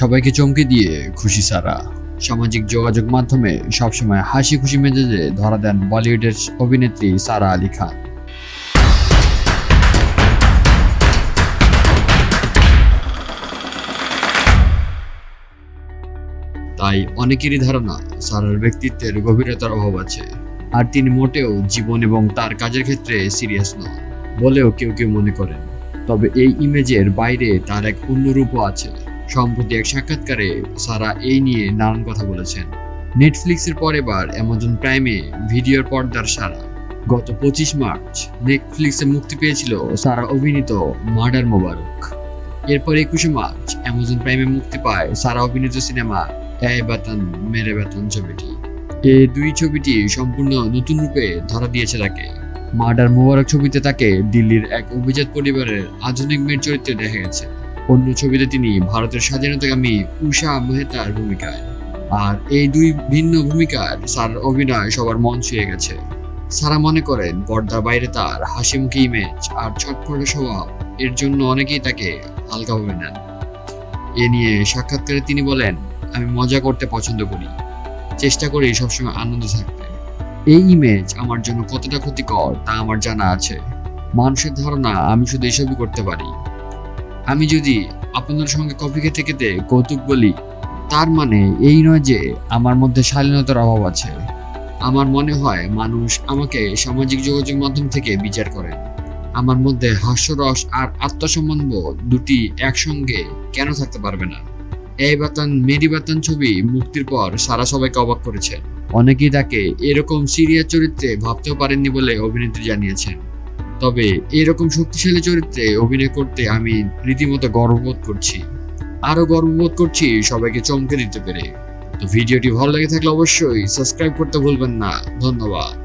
সবাইকে চমকে দিয়ে খুশি সারা। সামাজিক যোগাযোগ মাধ্যমে সবসময় হাসি খুশি মেজাজে ধরা দেন বলিউডের অভিনেত্রী সারা আলী খান। তাই অনেকেরই ধারণা, সারার ব্যক্তিত্বের গভীরতার অভাব আছে। আর তিনি মোটেও জীবন এবং তার কাজের ক্ষেত্রে সিরিয়াস নন বলেও কেউ কেউ মনে করেন। তবে এই ইমেজের বাইরে তার এক অন্য রূপও আছে। সম্প্রতি এক সাক্ষাৎকারে সারা এই নিয়ে নানান কথা বলেছেন। নেটফ্লিক্সের পর এবার অ্যামাজন প্রাইমে ভিডিওর পর্দার সারা গত পঁচিশ মার্চ নেটফ্লিক্সে মুক্তি পেয়েছিল সারা অভিনীত মার্ডার মোবারক এরপর একুশে মার্চ অ্যামাজন প্রাইমে মুক্তি পায় সারা অভিনীত সিনেমা এই বেতন, মেরে বেতন ছবিটি। এই দুই ছবিটি সম্পূর্ণ নতুন রূপে ধরা দিয়েছে তাকে। মার্ডার মোবারক ছবিতে তাকে দিল্লির এক অভিজাত পরিবারের আধুনিক মেয়ের চরিত্রে দেখা গেছে। অন্য ছবিতে তিনি ভারতের স্বাধীনতাকামী উষা মেহতার ভূমিকায়। আর এই দুই ভিন্ন ভূমিকার সার অভিনয় সবার মন ছুঁয়ে গেছে। সারা মনে করেন, পর্দার বাইরে তার হাসিমুখী ইমেজ আর ছটফটে স্বভাব, এর জন্য অনেকেই তাকে হালকাভাবে নেন। এ নিয়ে সাক্ষাৎকারে তিনি বলেন, আমি মজা করতে পছন্দ করি। চেষ্টা করি সবসময় আনন্দ থাকতে। এই ইমেজ আমার জন্য কতটা ক্ষতিকর তা আমার জানা আছে। মানুষের ধারণা আমি শুধু এসবই করতে পারি। আমি যদি আপনাদের সঙ্গে কফি খেতে খেতে কৌতুক বলি, তার মানে এই নয় যে আমার মধ্যে শালীনতার অভাব আছে। আমার মনে হয় মানুষ আমাকে সামাজিক যোগাযোগ মাধ্যম থেকে বিচার করে। আমার মধ্যে হাস্যরস আর আত্মসম্মান বোধ দুটি একসঙ্গে কেন থাকতে পারবে না? এই বাতান, মেরি বাতান ছবি মুক্তির পর সারা সবাইকে অবাক করেছেন অনেকেই তাকে এরকম সিরিয়াস চরিত্রে ভাবতেও পারেননি বলে অভিনেত্রী জানিয়েছেন। তবে এরকম শক্তিশালী চরিত্রে অভিনয় করতে আমি রীতিমতো গর্ববোধ করছি। আরও গর্ববোধ করছি সবাইকে চমকে দিতে পেরে। তো ভিডিওটি ভালো লেগে থাকলে অবশ্যই সাবস্ক্রাইব করতে ভুলবেন না। ধন্যবাদ।